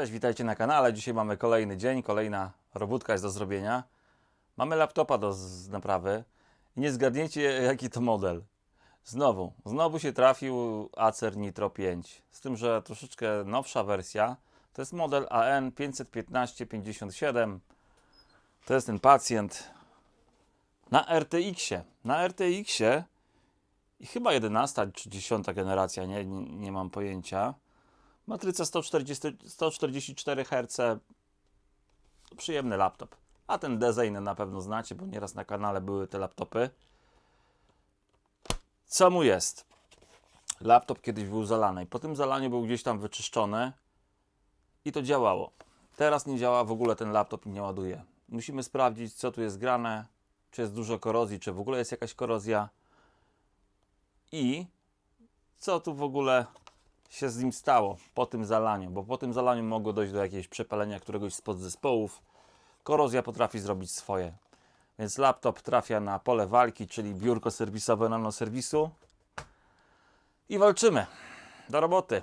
Cześć, witajcie na kanale. Dzisiaj mamy kolejny dzień, kolejna robótka jest do zrobienia. Mamy laptopa do naprawy i nie zgadniecie jaki to model. Znowu, znowu się trafił Acer Nitro 5. Z tym, że troszeczkę nowsza wersja. To jest model AN 51557. To jest ten pacjent na RTX-ie. Na RTX-ie i chyba 11 czy 10 generacja, nie, nie, nie mam pojęcia. Matryca 140, 144 Hz. Przyjemny laptop. A ten design na pewno znacie, bo nieraz na kanale były te laptopy. Co mu jest? Laptop kiedyś był zalany. Po tym zalaniu był gdzieś tam wyczyszczony i to działało. Teraz nie działa w ogóle ten laptop nie ładuje. Musimy sprawdzić, co tu jest grane, czy jest dużo korozji, czy w ogóle jest jakaś korozja i co tu w ogóle się z nim stało po tym zalaniu, bo po tym zalaniu mogło dojść do jakiegoś przepalenia któregoś z podzespołów. Korozja potrafi zrobić swoje. Więc laptop trafia na pole walki, czyli biurko serwisowe nanoserwisu. I walczymy. Do roboty.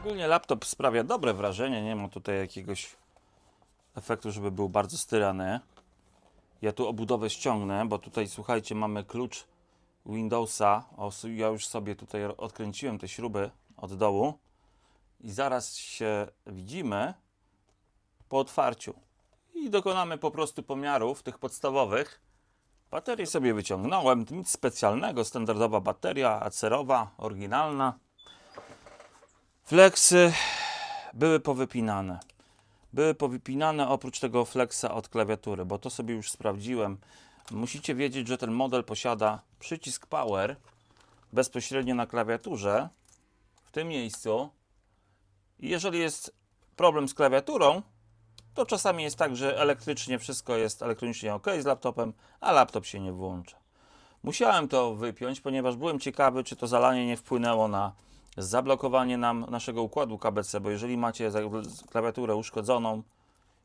Ogólnie laptop sprawia dobre wrażenie. Nie ma tutaj jakiegoś efektu, żeby był bardzo styrany. Ja tu obudowę ściągnę, bo tutaj słuchajcie, mamy klucz Windowsa. O, ja już sobie tutaj odkręciłem te śruby od dołu i zaraz się widzimy po otwarciu. I dokonamy po prostu pomiarów tych podstawowych. Baterię sobie wyciągnąłem, nic specjalnego, standardowa bateria acerowa, oryginalna. Flexy były powypinane były powypinane oprócz tego flexa od klawiatury, bo to sobie już sprawdziłem. Musicie wiedzieć, że ten model posiada przycisk power bezpośrednio na klawiaturze w tym miejscu. Jeżeli jest problem z klawiaturą, to czasami jest tak, że elektrycznie wszystko jest elektronicznie ok z laptopem, a laptop się nie włącza. Musiałem to wypiąć, ponieważ byłem ciekawy, czy to zalanie nie wpłynęło na zablokowanie nam naszego układu KBC, bo jeżeli macie klawiaturę uszkodzoną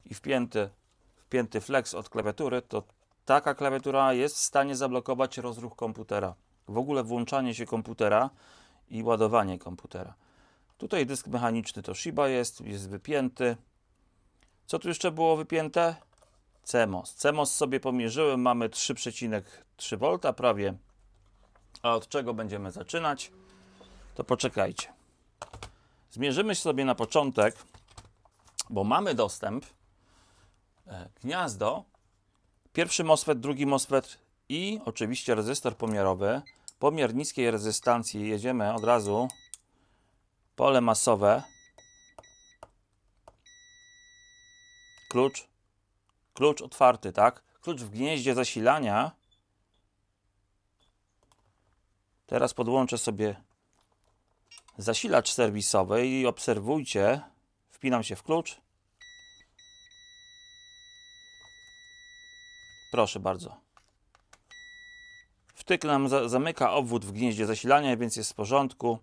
i wpięty, wpięty flex od klawiatury, to taka klawiatura jest w stanie zablokować rozruch komputera. W ogóle włączanie się komputera i ładowanie komputera. Tutaj dysk mechaniczny to Shiba jest, jest wypięty. Co tu jeszcze było wypięte? CMOS. CMOS sobie pomierzyłem, mamy 3,3 V prawie. A od czego będziemy zaczynać? To poczekajcie. Zmierzymy sobie na początek, bo mamy dostęp e, gniazdo, pierwszy MOSFET, drugi MOSFET i oczywiście rezystor pomiarowy. Pomiar niskiej rezystancji jedziemy od razu pole masowe. Klucz klucz otwarty, tak? Klucz w gnieździe zasilania. Teraz podłączę sobie zasilacz serwisowy i obserwujcie. Wpinam się w klucz. Proszę bardzo. Wtyk nam za zamyka obwód w gnieździe zasilania, więc jest w porządku.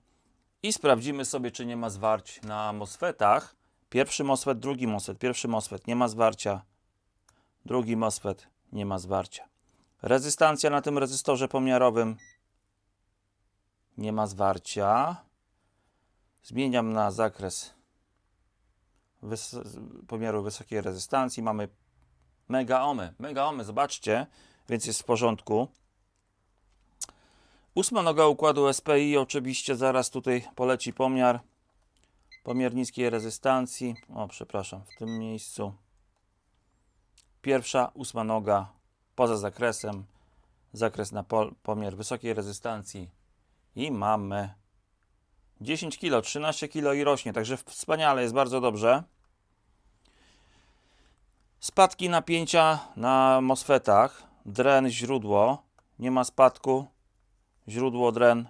I sprawdzimy sobie, czy nie ma zwarć na MOSFETach. Pierwszy MOSFET, drugi MOSFET. Pierwszy MOSFET nie ma zwarcia. Drugi MOSFET nie ma zwarcia. Rezystancja na tym rezystorze pomiarowym nie ma zwarcia. Zmieniam na zakres wys pomiaru wysokiej rezystancji. Mamy mega ohmy. Mega ohmy, zobaczcie, więc jest w porządku. Ósma noga układu SPI, oczywiście zaraz tutaj poleci pomiar. Pomiar niskiej rezystancji. O, przepraszam, w tym miejscu. Pierwsza, ósma noga poza zakresem. Zakres na pomiar wysokiej rezystancji. I mamy 10 kg, 13 kg i rośnie, także wspaniale, jest bardzo dobrze. Spadki napięcia na MOSFETach. Dren, źródło. Nie ma spadku. Źródło, dren.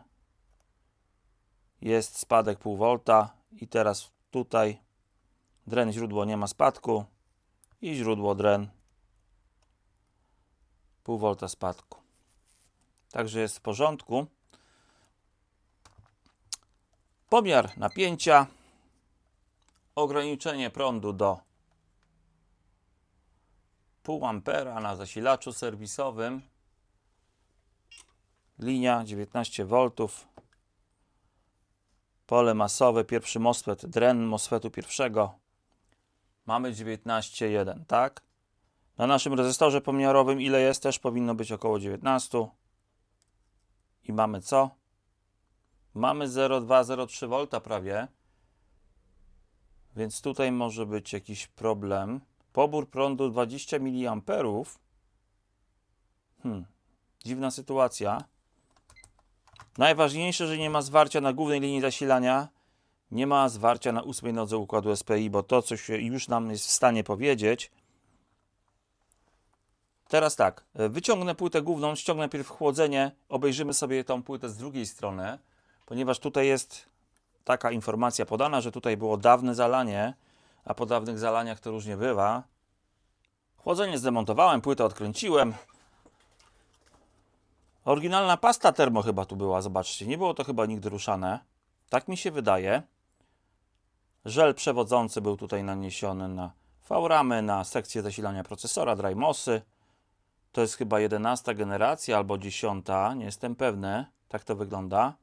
Jest spadek pół volta. I teraz tutaj dren, źródło, nie ma spadku. I źródło, dren. Pół volta spadku. Także jest w porządku. Pomiar napięcia, ograniczenie prądu do pół ampera na zasilaczu serwisowym, linia 19 V, Pole masowe, pierwszy MOSFET, dren MOSFETu pierwszego. Mamy 19,1, tak? Na naszym rezystorze pomiarowym ile jest? Też powinno być około 19. I mamy co? Mamy 0,2-0,3 V prawie. Więc tutaj może być jakiś problem. Pobór prądu 20 mA. Hmm, dziwna sytuacja. Najważniejsze, że nie ma zwarcia na głównej linii zasilania, nie ma zwarcia na ósmej nodze układu SPI, bo to, co się już nam jest w stanie powiedzieć. Teraz tak, wyciągnę płytę główną, ściągnę najpierw chłodzenie, obejrzymy sobie tą płytę z drugiej strony, ponieważ tutaj jest taka informacja podana, że tutaj było dawne zalanie, a po dawnych zalaniach to różnie bywa. Chłodzenie zdemontowałem, płytę odkręciłem. Oryginalna pasta termo chyba tu była, zobaczcie. Nie było to chyba nigdy ruszane. Tak mi się wydaje. Żel przewodzący był tutaj naniesiony na V-ramy, na sekcję zasilania procesora, DryMOSy. To jest chyba 11 generacja albo 10, nie jestem pewny. Tak to wygląda.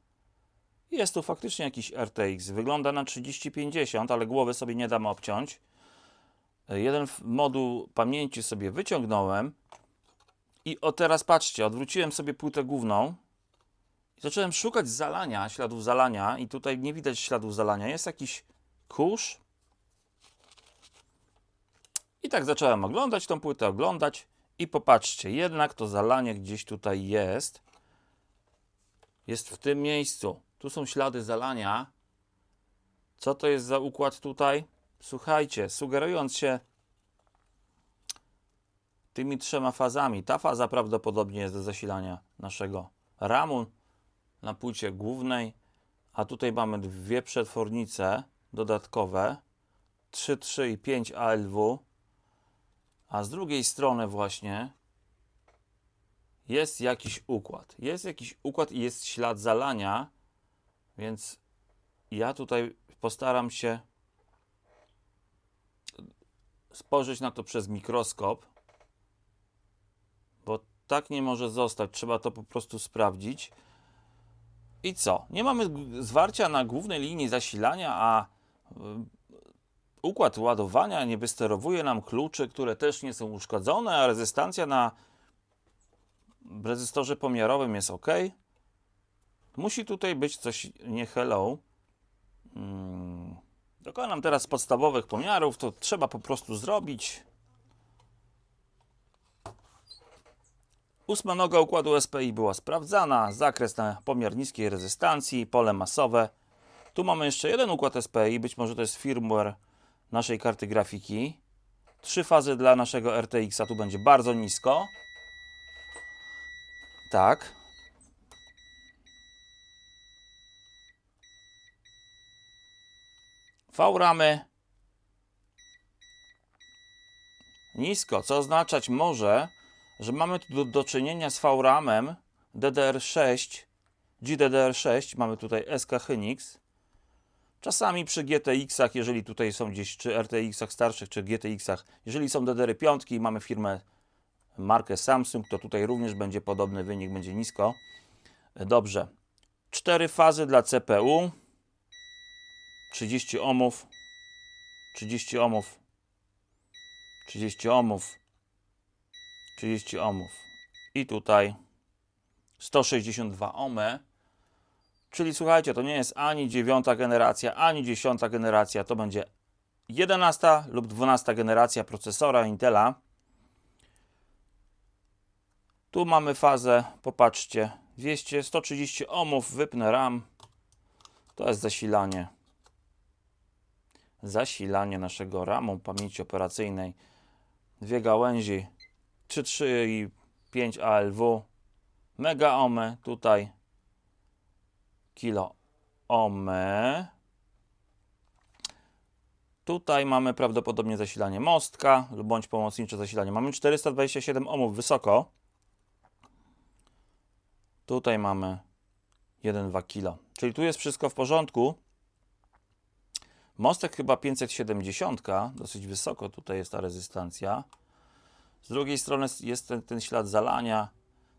Jest tu faktycznie jakiś RTX. Wygląda na 3050, ale głowy sobie nie dam obciąć. Jeden moduł pamięci sobie wyciągnąłem. I o teraz patrzcie, odwróciłem sobie płytę główną i zacząłem szukać zalania, śladów zalania i tutaj nie widać śladów zalania. Jest jakiś kurz. I tak zacząłem oglądać tą płytę, oglądać i popatrzcie, jednak to zalanie gdzieś tutaj jest. Jest w tym miejscu. Tu są ślady zalania. Co to jest za układ tutaj? Słuchajcie, sugerując się tymi trzema fazami. Ta faza prawdopodobnie jest do zasilania naszego ramu na płycie głównej, a tutaj mamy dwie przetwornice dodatkowe 3, 3 i 5 ALW, a z drugiej strony właśnie jest jakiś układ. Jest jakiś układ i jest ślad zalania, więc ja tutaj postaram się spojrzeć na to przez mikroskop bo tak nie może zostać. Trzeba to po prostu sprawdzić. I co? Nie mamy zwarcia na głównej linii zasilania, a y, układ ładowania nie wysterowuje nam kluczy, które też nie są uszkodzone, a rezystancja na rezystorze pomiarowym jest ok. Musi tutaj być coś nie hello. Hmm. Dokonam teraz podstawowych pomiarów, to trzeba po prostu zrobić. Ósma noga układu SPI była sprawdzana, zakres na pomiar niskiej rezystancji, pole masowe. Tu mamy jeszcze jeden układ SPI, być może to jest firmware naszej karty grafiki. Trzy fazy dla naszego RTX, a tu będzie bardzo nisko. Tak. V-ramy nisko, co oznaczać może, że mamy tu do, do czynienia z VRAM-em DDR6, GDDR6, mamy tutaj SK Hynix. Czasami przy GTX-ach, jeżeli tutaj są gdzieś, czy RTX-ach starszych, czy GTX-ach, jeżeli są DDR5 i mamy firmę, markę Samsung, to tutaj również będzie podobny wynik, będzie nisko. Dobrze. Cztery fazy dla CPU. 30 ohmów. 30 ohmów. 30 ohmów. 30 ohmów. I tutaj 162 ohmy. Czyli słuchajcie, to nie jest ani dziewiąta generacja, ani dziesiąta generacja. To będzie 11 lub 12 generacja procesora Intela. Tu mamy fazę, popatrzcie, 200, 130 ohmów, wypnę RAM. To jest zasilanie. Zasilanie naszego RAMu, pamięci operacyjnej. Dwie gałęzi 3,3 i 5 ALW. Mega ohmy tutaj. Kilo ohmy. Tutaj mamy prawdopodobnie zasilanie mostka lub bądź pomocnicze zasilanie. Mamy 427 ohmów wysoko. Tutaj mamy 1,2 kg. Czyli tu jest wszystko w porządku. Mostek chyba 570, dosyć wysoko tutaj jest ta rezystancja. Z drugiej strony jest ten, ten ślad zalania.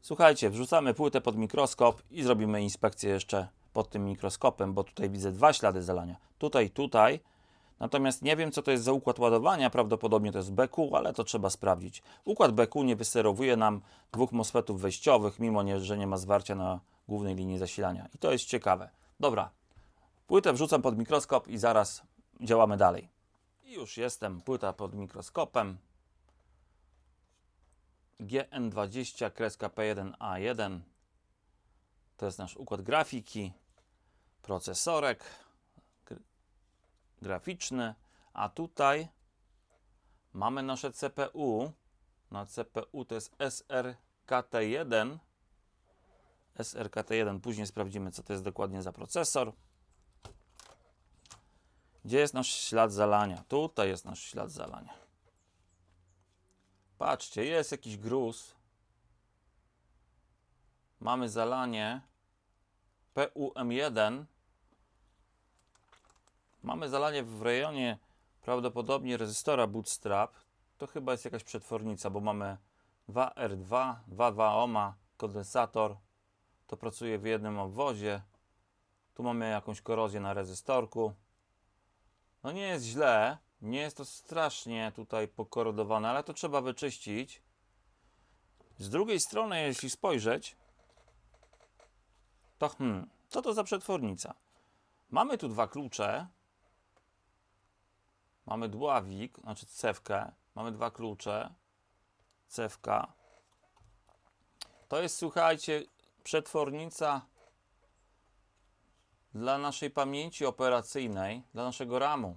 Słuchajcie, wrzucamy płytę pod mikroskop i zrobimy inspekcję jeszcze pod tym mikroskopem, bo tutaj widzę dwa ślady zalania. Tutaj, tutaj. Natomiast nie wiem, co to jest za układ ładowania. Prawdopodobnie to jest BQ, ale to trzeba sprawdzić. Układ BQ nie wysterowuje nam dwóch MOSFETów wejściowych, mimo nie, że nie ma zwarcia na głównej linii zasilania. I to jest ciekawe. Dobra, płytę wrzucam pod mikroskop i zaraz działamy dalej. I już jestem, płyta pod mikroskopem. GN20 kreska P1A1 to jest nasz układ grafiki, procesorek gr- graficzny, a tutaj mamy nasze CPU. Na CPU to jest SRKT1. SRKT1, później sprawdzimy, co to jest dokładnie za procesor. Gdzie jest nasz ślad zalania? Tutaj jest nasz ślad zalania. Patrzcie, jest jakiś gruz. Mamy zalanie PUM1. Mamy zalanie w rejonie prawdopodobnie rezystora bootstrap. To chyba jest jakaś przetwornica, bo mamy 2R2, 2,2 ohma, kondensator. To pracuje w jednym obwodzie. Tu mamy jakąś korozję na rezystorku. No nie jest źle, nie jest to strasznie tutaj pokorodowane, ale to trzeba wyczyścić. Z drugiej strony, jeśli spojrzeć, to hmm, co to za przetwornica? Mamy tu dwa klucze. Mamy dławik, znaczy cewkę. Mamy dwa klucze. Cewka. To jest, słuchajcie, przetwornica dla naszej pamięci operacyjnej, dla naszego RAMu.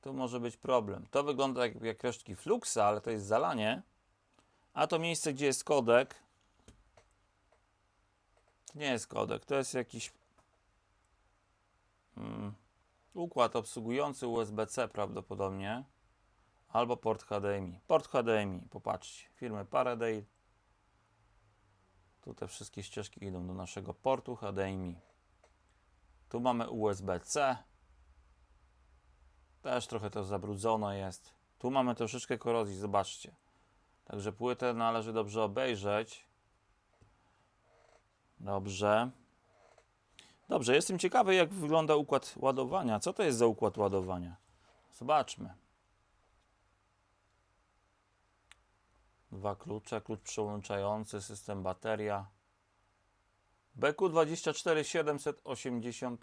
Tu może być problem. To wygląda jak, jak resztki fluxa, ale to jest zalanie. A to miejsce, gdzie jest kodek, to nie jest kodek, to jest jakiś mm, układ obsługujący USB-C prawdopodobnie. Albo port HDMI. Port HDMI, popatrzcie, firmy Paraday. Tu te wszystkie ścieżki idą do naszego portu HDMI. Tu mamy USB-C. Też trochę to zabrudzone jest. Tu mamy troszeczkę korozji, zobaczcie. Także płytę należy dobrze obejrzeć. Dobrze. Dobrze, jestem ciekawy, jak wygląda układ ładowania. Co to jest za układ ładowania? Zobaczmy. Dwa klucze, klucz przełączający, system bateria. BQ24781.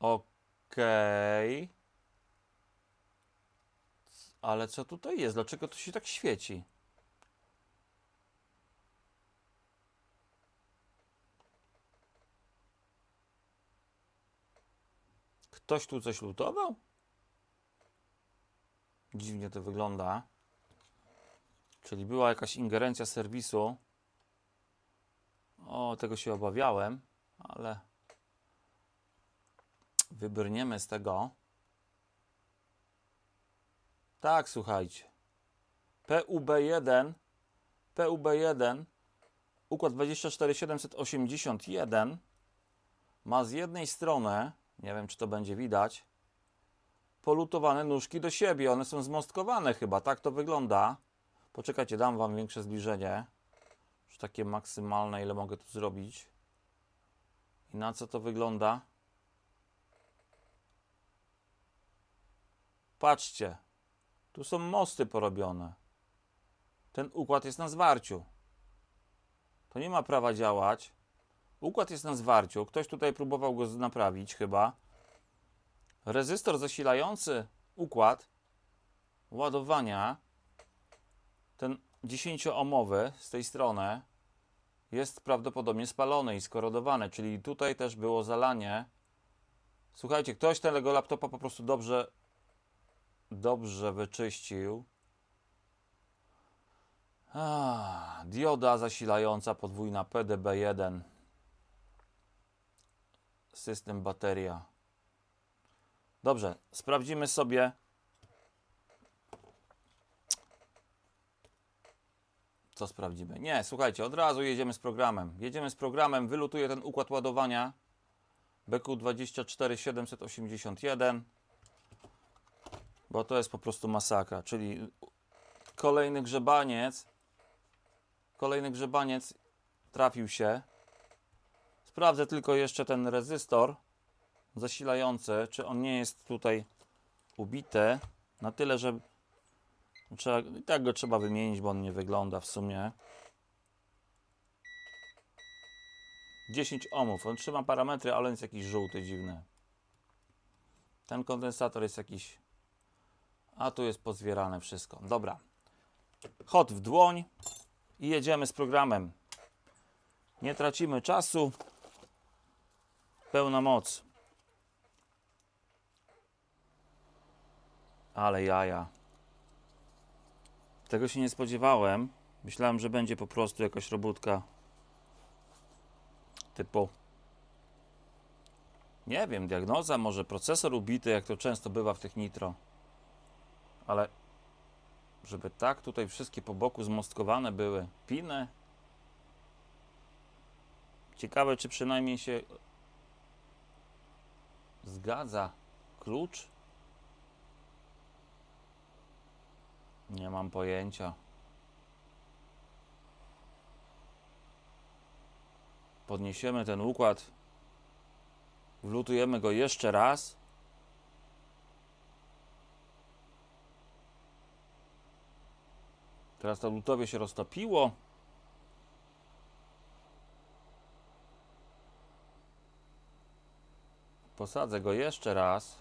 Okej. Ale co tutaj jest? Dlaczego to się tak świeci? Ktoś tu coś lutował? Dziwnie to wygląda. Czyli była jakaś ingerencja serwisu. O, tego się obawiałem, ale wybrniemy z tego. Tak, słuchajcie. PUB1, PUB1, układ 24781 ma z jednej strony, nie wiem czy to będzie widać, polutowane nóżki do siebie. One są zmostkowane chyba, tak to wygląda. Poczekajcie, dam Wam większe zbliżenie. Już takie maksymalne, ile mogę tu zrobić. I na co to wygląda? Patrzcie, tu są mosty porobione. Ten układ jest na zwarciu. To nie ma prawa działać. Układ jest na zwarciu. Ktoś tutaj próbował go naprawić chyba. Rezystor zasilający układ ładowania, ten 10-ohmowy z tej strony, jest prawdopodobnie spalony i skorodowany, czyli tutaj też było zalanie. Słuchajcie, ktoś tego laptopa po prostu dobrze dobrze wyczyścił. A, dioda zasilająca podwójna PDB1. System bateria. Dobrze, sprawdzimy sobie. Co sprawdzimy? Nie, słuchajcie, od razu jedziemy z programem. Jedziemy z programem, wylutuję ten układ ładowania. BQ24781 bo to jest po prostu masakra. Czyli Kolejny grzebaniec. Kolejny grzebaniec trafił się. Sprawdzę tylko jeszcze ten rezystor zasilający, czy on nie jest tutaj ubity na tyle, że trzeba, i tak go trzeba wymienić, bo on nie wygląda w sumie. 10 ohmów. On trzyma parametry, ale on jest jakiś żółty, dziwny. Ten kondensator jest jakiś. A tu jest pozwierane wszystko. Dobra. Hot w dłoń i jedziemy z programem. Nie tracimy czasu. Pełna moc. Ale jaja. Tego się nie spodziewałem. Myślałem, że będzie po prostu jakaś robótka typu nie wiem, diagnoza, może procesor ubity, jak to często bywa w tych nitro. Ale żeby tak tutaj wszystkie po boku zmostkowane były, piny. Ciekawe, czy przynajmniej się zgadza klucz. Nie mam pojęcia. Podniesiemy ten układ. Wlutujemy go jeszcze raz. Teraz to lutowie się roztopiło. Posadzę go jeszcze raz.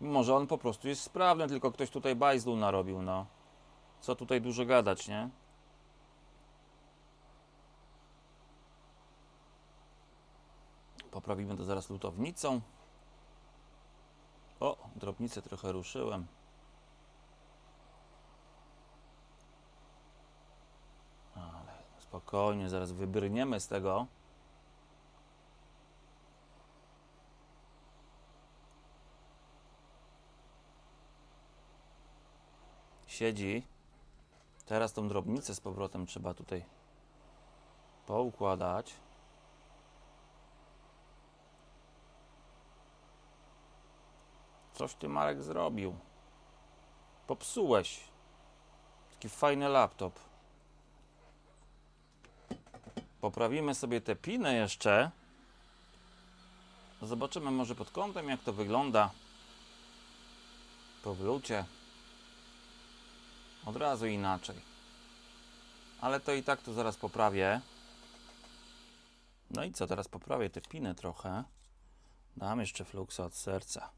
Może on po prostu jest sprawny, tylko ktoś tutaj bajzlu narobił, no. Co tutaj dużo gadać, nie? Poprawimy to zaraz lutownicą. O, drobnicę trochę ruszyłem. Ale spokojnie, zaraz wybrniemy z tego. Siedzi. Teraz tą drobnicę z powrotem trzeba tutaj poukładać. Coś ty Marek zrobił. Popsułeś. Taki fajny laptop. Poprawimy sobie te piny jeszcze. Zobaczymy może pod kątem jak to wygląda. Po wlucie. Od razu inaczej. Ale to i tak to zaraz poprawię. No i co, teraz poprawię te piny trochę. Dam jeszcze fluksa od serca.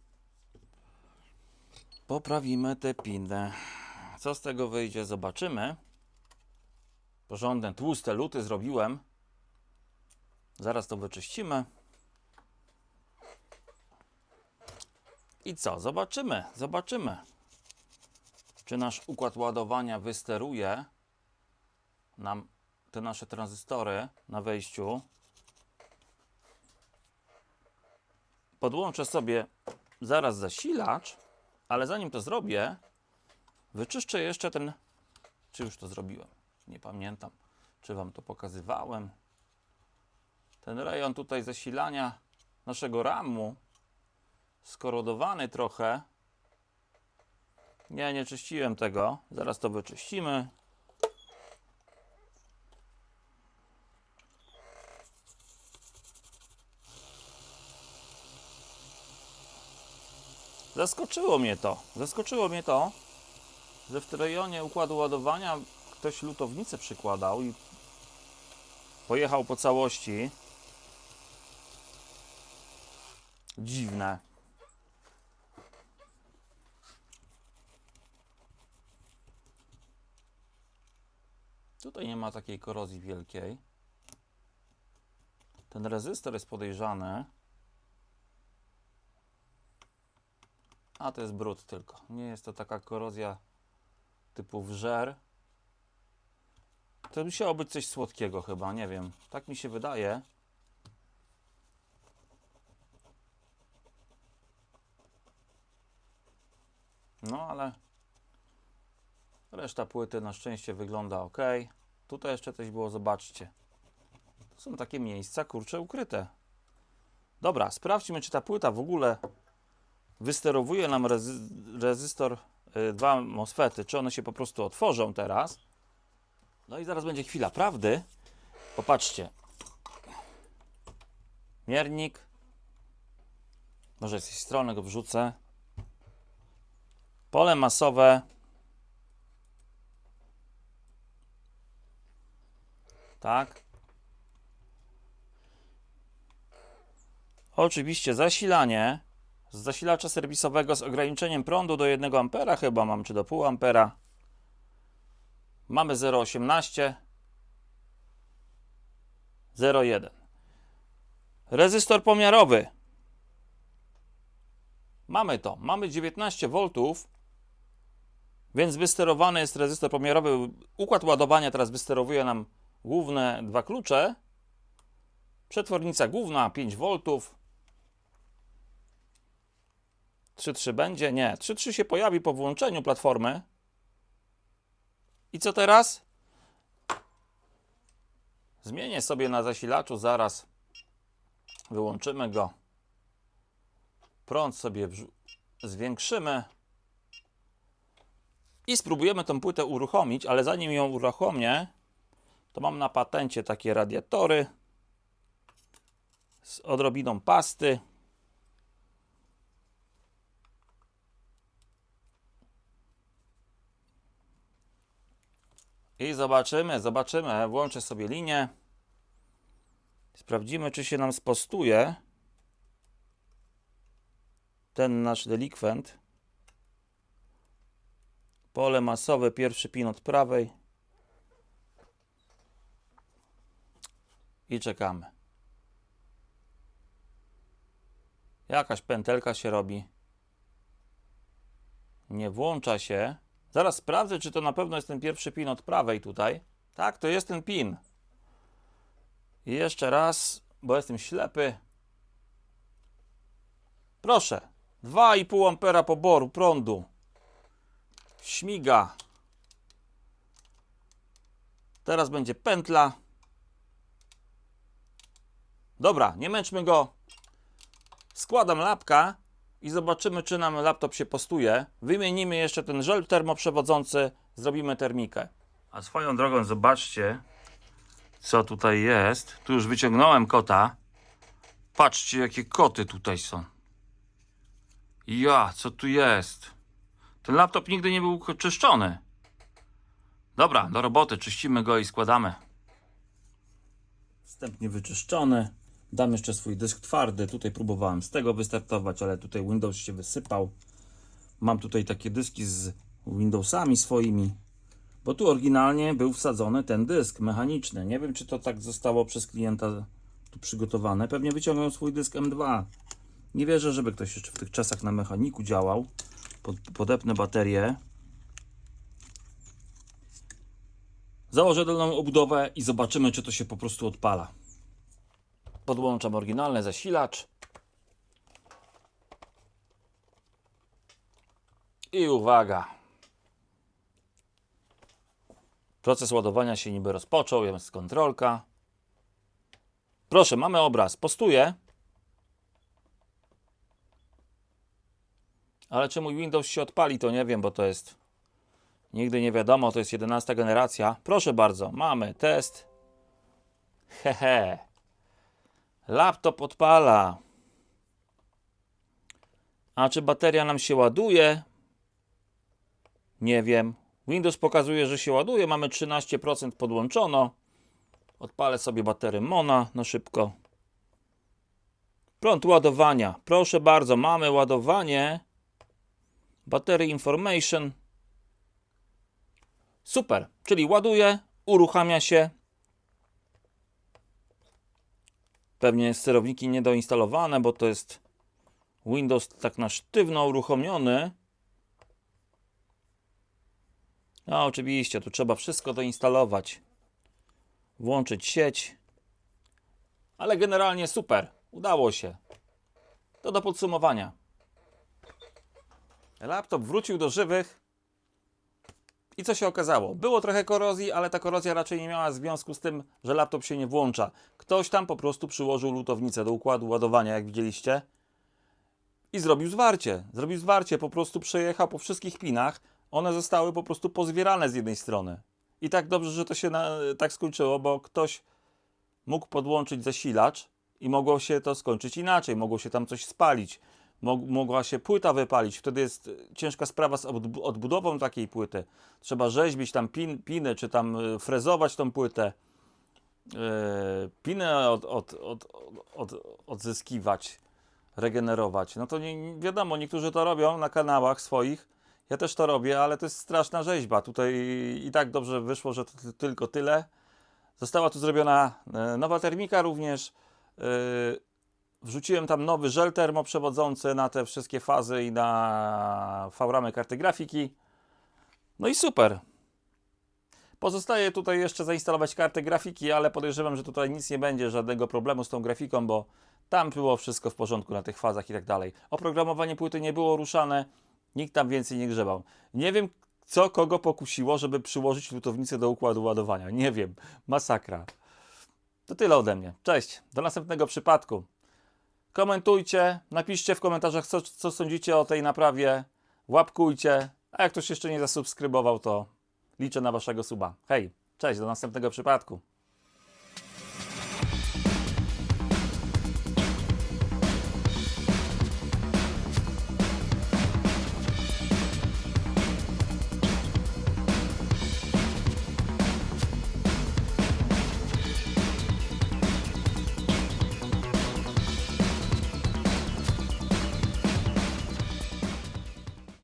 Poprawimy te piny. Co z tego wyjdzie, zobaczymy. Porządne, tłuste luty zrobiłem. Zaraz to wyczyścimy. I co? Zobaczymy, zobaczymy. Czy nasz układ ładowania wysteruje nam te nasze tranzystory na wejściu. Podłączę sobie zaraz zasilacz, ale zanim to zrobię, wyczyszczę jeszcze ten. Czy już to zrobiłem? Nie pamiętam, czy Wam to pokazywałem. Ten rejon tutaj zasilania naszego ramu skorodowany trochę. Nie, nie czyściłem tego. Zaraz to wyczyścimy. Zaskoczyło mnie to. Zaskoczyło mnie to, że w rejonie układu ładowania ktoś lutownicę przykładał i pojechał po całości. Dziwne. Tutaj nie ma takiej korozji wielkiej. Ten rezystor jest podejrzany. A to jest brud tylko. Nie jest to taka korozja typu wżer. To musiało być coś słodkiego chyba, nie wiem. Tak mi się wydaje. No ale reszta płyty na szczęście wygląda ok. Tutaj jeszcze coś było, zobaczcie. To są takie miejsca, kurcze, ukryte. Dobra, sprawdźmy, czy ta płyta w ogóle wysterowuje nam rezy rezystor y, dwa MOSFETy, czy one się po prostu otworzą teraz. No i zaraz będzie chwila prawdy. Popatrzcie. Miernik. Może z tej strony go wrzucę. Pole masowe. Tak. Oczywiście zasilanie z zasilacza serwisowego z ograniczeniem prądu do 1 A chyba mam, czy do pół ampera. Mamy 0,18 0,1 Rezystor pomiarowy. Mamy to. Mamy 19 V, więc wysterowany jest rezystor pomiarowy. Układ ładowania teraz wysterowuje nam główne dwa klucze. Przetwornica główna 5 V. 3.3 będzie? Nie. 3.3 się pojawi po włączeniu platformy. I co teraz? Zmienię sobie na zasilaczu zaraz. Wyłączymy go. Prąd sobie zwiększymy. I spróbujemy tę płytę uruchomić, ale zanim ją uruchomię, to mam na patencie takie radiatory z odrobiną pasty. I zobaczymy, zobaczymy. Włączę sobie linię. Sprawdzimy, czy się nam spostuje ten nasz delikwent. Pole masowe, pierwszy pin od prawej. I czekamy. Jakaś pętelka się robi. Nie włącza się. Zaraz sprawdzę, czy to na pewno jest ten pierwszy pin od prawej tutaj. Tak, to jest ten pin. I jeszcze raz, bo jestem ślepy. Proszę. 2,5 ampera poboru prądu. Śmiga. Teraz będzie pętla. Dobra, nie męczmy go. Składam lapka i zobaczymy, czy nam laptop się postuje. Wymienimy jeszcze ten żel termoprzewodzący, zrobimy termikę. A swoją drogą zobaczcie, co tutaj jest. Tu już wyciągnąłem kota. Patrzcie, jakie koty tutaj są. Ja, co tu jest? Ten laptop nigdy nie był czyszczony. Dobra, do roboty, czyścimy go i składamy. Wstępnie wyczyszczony. Dam jeszcze swój dysk twardy. Tutaj próbowałem z tego wystartować, ale tutaj Windows się wysypał. Mam tutaj takie dyski z Windowsami swoimi. Bo tu oryginalnie był wsadzony ten dysk mechaniczny. Nie wiem, czy to tak zostało przez klienta tu przygotowane. Pewnie wyciągnął swój dysk M2. Nie wierzę, żeby ktoś jeszcze w tych czasach na mechaniku działał. Pod, podepnę baterię. Założę dolną obudowę i zobaczymy, czy to się po prostu odpala. Podłączam oryginalny zasilacz. I uwaga. Proces ładowania się niby rozpoczął, jest kontrolka. Proszę, mamy obraz. Postuję. Ale czy mój Windows się odpali, to nie wiem, bo to jest. Nigdy nie wiadomo, to jest 11 generacja. Proszę bardzo, mamy test. Hehe. Laptop odpala. A czy bateria nam się ładuje? Nie wiem. Windows pokazuje, że się ładuje. Mamy 13% podłączono. Odpalę sobie baterię Mona na szybko. Prąd ładowania. Proszę bardzo, mamy ładowanie. Battery Information. Super, czyli ładuje, uruchamia się. Pewnie sterowniki niedoinstalowane, bo to jest Windows tak na sztywno uruchomiony. A oczywiście, tu trzeba wszystko doinstalować. Włączyć sieć. Ale generalnie super, udało się. To do podsumowania. Laptop wrócił do żywych. I co się okazało? Było trochę korozji, ale ta korozja raczej nie miała związku z tym, że laptop się nie włącza. Ktoś tam po prostu przyłożył lutownicę do układu ładowania, jak widzieliście. i zrobił zwarcie. Zrobił zwarcie, po prostu przejechał po wszystkich pinach. One zostały po prostu pozwierane z jednej strony. I tak dobrze, że to się na, tak skończyło, bo ktoś mógł podłączyć zasilacz i mogło się to skończyć inaczej. Mogło się tam coś spalić. Mog, mogła się płyta wypalić. Wtedy jest e, ciężka sprawa z odbu- odbudową takiej płyty. Trzeba rzeźbić tam pin, piny, czy tam e, frezować tą płytę. E, pinę od, od, od, od, odzyskiwać, regenerować. No to nie, wiadomo, niektórzy to robią na kanałach swoich. Ja też to robię, ale to jest straszna rzeźba. Tutaj i tak dobrze wyszło, że to ty- tylko tyle. Została tu zrobiona nowa termika również. Wrzuciłem tam nowy żel termoprzewodzący na te wszystkie fazy i na V-ramy karty grafiki. No i super. Pozostaje tutaj jeszcze zainstalować kartę grafiki, ale podejrzewam, że tutaj nic nie będzie, żadnego problemu z tą grafiką, bo tam było wszystko w porządku na tych fazach i tak dalej. Oprogramowanie płyty nie było ruszane, nikt tam więcej nie grzebał. Nie wiem, co kogo pokusiło, żeby przyłożyć lutownicę do układu ładowania. Nie wiem. Masakra. To tyle ode mnie. Cześć. Do następnego przypadku. Komentujcie, napiszcie w komentarzach, co, co sądzicie o tej naprawie. Łapkujcie. A jak ktoś jeszcze nie zasubskrybował, to liczę na waszego suba. Hej, cześć, do następnego przypadku.